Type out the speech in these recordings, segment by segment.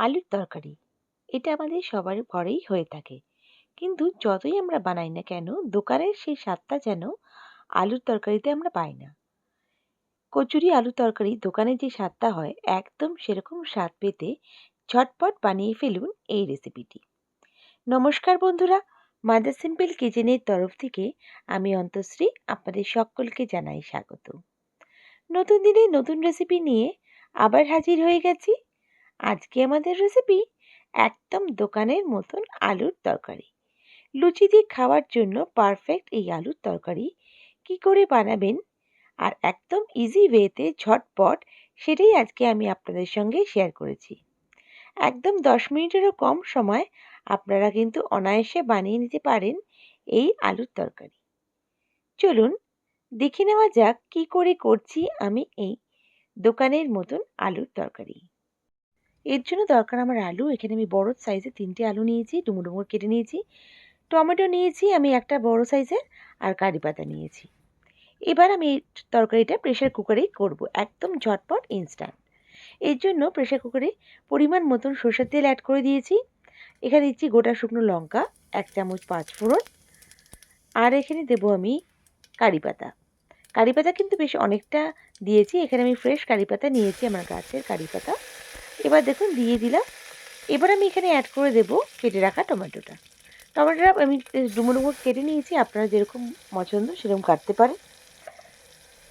আলুর তরকারি। এটা আমাদের সবার ঘরেই হয়ে থাকে। কিন্তু যতই আমরা বানাই না কেন, দোকানের সেই স্বাদটা যেন আলুর তরকারিতে আমরা পাই না। কচুরি আলু তরকারি দোকানে যে স্বাদটা হয়, একদম সেরকম স্বাদ পেতে ঝটপট বানিয়ে ফেলুন এই রেসিপিটি নমস্কার বন্ধুরা মাদার সিম্পল কিচেনের তরফ থেকে আমি অন্তশ্রী আপনাদের সকলকে জানাই স্বাগত। নতুন দিনে নতুন রেসিপি নিয়ে আবার হাজির হয়ে গেছি আজকে আমাদের রেসিপি একদম দোকানের মতন আলুর তরকারি। লুচি দিয়ে খাওয়ার জন্য পারফেক্ট এই আলুর তরকারি কি করে বানাবেন? আর একদম ইজি ওয়েতে ঝটপট সেটাই আজকে আমি আপনাদের সঙ্গে শেয়ার করেছি। একদম দশ মিনিটেরও কম সময় আপনারা কিন্তু অনায়াসে বানিয়ে নিতে পারেন এই আলুর তরকারি। চলুন দেখে নেওয়া যাক কি করে করছি আমি এই দোকানের মতন আলুর তরকারি। এর জন্য দরকার আমার আলু। এখানে আমি বড় সাইজের তিনটে আলু নিয়েছি ডুমো ডুমো কেটে নিয়েছি। টমেটো নিয়েছি, আমি একটা বড় সাইজের আর কারি পাতা নিয়েছি। এবার আমি তরকারিটা প্রেশার কুকারেই করব, একদম ঝটপট ইনস্ট্যান্ট এর জন্য প্রেশার কুকারে পরিমাণ মতন সর্ষের তেল অ্যাড করে দিয়েছি। এখানে দিচ্ছি গোটা শুকনো লঙ্কা, এক চামচ পাঁচ ফোড়ন। আর এখানে দেবো আমি কারি পাতা। কারি পাতা কিন্তু বেশ অনেকটা দিয়েছি। এখানে আমি ফ্রেশ কারি পাতা নিয়েছি, আমার গাছের কারি পাতা। এবার দেখুন দিয়ে দিলাম। এবার আমি এখানে অ্যাড করে দেবো কেটে রাখা টমেটোটা। টমেটোটা আমি ডুমো ডুমো কেটে নিয়েছি, আপনারা যেরকম পছন্দ সেরকম কাটতে পারেন।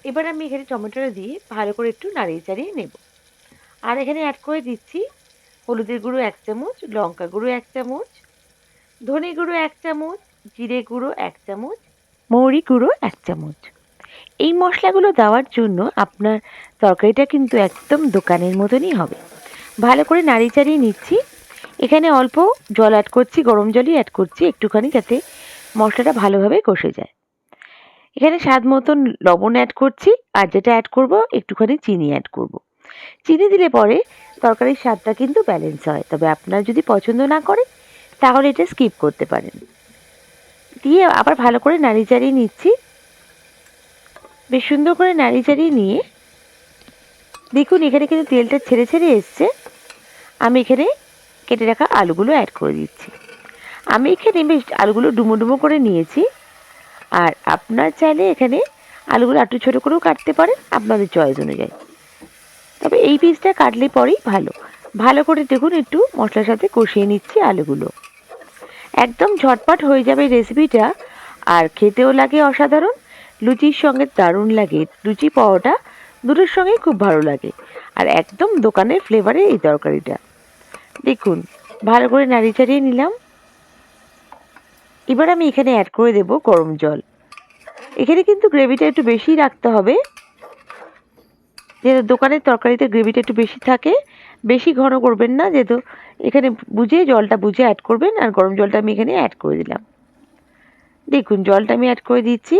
এবার আমি এখানে টমেটোটা দিয়ে ভালো করে একটু নাড়িয়ে চাড়িয়ে নেব। আর এখানে অ্যাড করে দিচ্ছি হলুদের গুঁড়ো এক চামচ, লঙ্কা গুঁড়ো এক চামচ, ধনে গুঁড়ো এক চামচ, জিরে গুঁড়ো এক চামচ, মৌরি গুঁড়ো এক চামচ। এই মশলাগুলো দেওয়ার জন্য আপনার তরকারিটা কিন্তু একদম দোকানের মতনই হবে। ভালো করে নাড়ি চাড়িয়ে নিচ্ছি। এখানে অল্প জল অ্যাড করছি, গরম জলই অ্যাড করছি একটুখানি যাতে মশলাটা ভালোভাবে কষে যায়। এখানে স্বাদ মতন লবণ অ্যাড করছি, আর যেটা অ্যাড করব একটুখানি চিনি অ্যাড করব। চিনি দিলে পরে তরকারির স্বাদটা কিন্তু ব্যালেন্স হয়, তবে আপনার যদি পছন্দ না করে তাহলে এটা স্কিপ করতে পারেন। দিয়ে আবার ভালো করে নাড়ি চাড়িয়ে নিচ্ছি। বেশ সুন্দর করে নাড়ি চাড়িয়ে নিয়ে দেখুন, এখানে কিন্তু তেলটা ছেড়ে ছেড়ে এসছে। আমি এখানে কেটে রাখা আলুগুলো অ্যাড করে দিচ্ছি। আমি এখানে বেশ আলুগুলো ডুমো ডুমো করে নিয়েছি। আর আপনার চাইলে এখানে আলুগুলো একটু ছোটো করেও কাটতে পারেন, আপনাদের চয়েস অনুযায়ী। তবে এই পিসটা কাটলে পরেই ভালো। ভালো করে দেখুন, একটু মশলার সাথে কষিয়ে নিচ্ছি আলুগুলো। একদম ঝটপট হয়ে যাবে রেসিপিটা আর খেতেও লাগে অসাধারণ, লুচির সঙ্গে দারুণ লাগে। লুচি পাওয়াটা দুটোর সঙ্গেই খুব ভালো লাগে। আর একদম দোকানের ফ্লেভারে এই তরকারিটা। দেখুন, ভালো করে নাড়ি চাড়িয়ে নিলাম। এবার আমি এখানে অ্যাড করে দেব গরম জল। এখানে কিন্তু গ্রেভিটা একটু বেশি রাখতে হবে। যেহেতু দোকানের তরকারিতে গ্রেভিটা একটু বেশি থাকে, বেশি ঘন করবেন না। যেহেতু এখানে বুঝে জলটা বুঝে অ্যাড করবেন। আর গরম জলটা আমি এখানে অ্যাড করে দিলাম। দেখুন, জলটা আমি অ্যাড করে দিচ্ছি।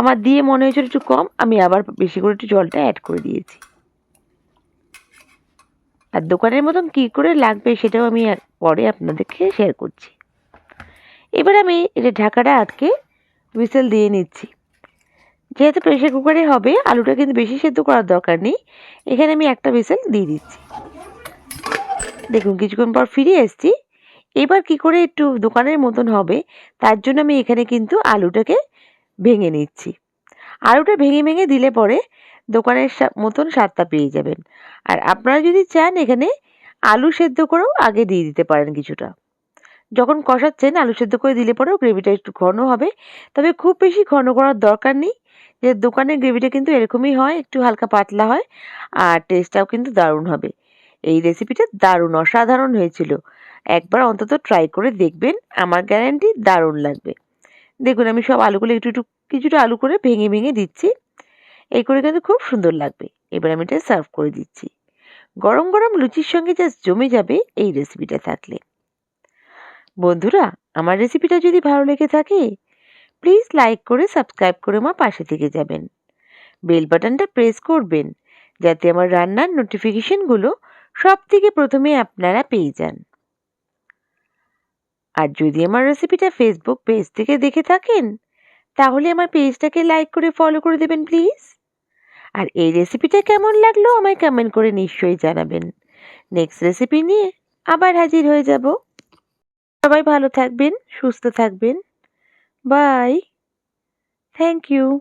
আমার দিয়ে মনে হয়েছিল একটু কম, আমি আবার বেশি করে একটু জলটা অ্যাড করে দিয়েছি। আর দোকানের মতন কী করে লাগবে সেটাও আমি পরে আপনাদেরকে শেয়ার করছি। এবার আমি এটা ঢাকাটা আটকে হুইসেল দিয়ে নিচ্ছি। যেহেতু প্রেশার কুকারে হবে, আলুটা কিন্তু বেশি সেদ্ধ করার দরকার নেই, এখানে আমি একটা হুইসেল দিয়ে দিচ্ছি। দেখুন, কিছুক্ষণ পর ফিরে এসছি। এবার কি করে একটু দোকানের মতন হবে, তার জন্য আমি এখানে কিন্তু আলুটাকে ভেঙে নিচ্ছি। আলুটা ভেঙে ভেঙে দিলে পরে দোকানের মতন স্বাদটা পেয়ে যাবেন। আর আপনারা যদি চান এখানে আলু সেদ্ধ করেও আগে দিয়ে দিতে পারেন কিছুটা। যখন কষাচ্ছেন, আলু সেদ্ধ করে দিলে পরেও গ্রেভিটা একটু ঘন হবে। তবে খুব বেশি ঘন করার দরকার নেই, যে দোকানের গ্রেভিটা কিন্তু এরকমই হয়, একটু হালকা পাতলা হয়, আর টেস্টটাও কিন্তু দারুণ হবে। এই রেসিপিটা দারুণ অসাধারণ হয়েছিল। একবার অন্তত ট্রাই করে দেখবেন, আমার গ্যারান্টি দারুণ লাগবে। দেখুন, আমি সব আলুগুলো একটু একটু, কিছুটা আলু করে ভেঙে ভেঙে দিচ্ছি। এই করে কিন্তু খুব সুন্দর লাগবে। এবার আমি এটা সার্ভ করে দিচ্ছি। গরম গরম লুচির সঙ্গে জাস্ট জমে যাবে এই রেসিপিটা থাকলে। বন্ধুরা, আমার রেসিপিটা যদি ভালো লেগে থাকে প্লিজ লাইক করে সাবস্ক্রাইব করে আমার পাশে থেকে যাবেন। বেল বাটনটা প্রেস করবেন, যাতে আমার রান্নার নোটিফিকেশনগুলো সব থেকে প্রথমে আপনারা পেয়ে যান। আর যদি আমার রেসিপিটা ফেসবুক পেজ থেকে দেখে থাকেন, তাহলে আমার পেজটাকে লাইক করে ফলো করে দেবেন প্লিজ আর এই রেসিপিটা কেমন লাগল আমায় কমেন্ট করে নিশ্চয়ই জানাবেন। নেক্সট রেসিপি নিয়ে আবার হাজির হয়ে যাব। সবাই ভালো থাকবেন, সুস্থ থাকবেন। Bye thank you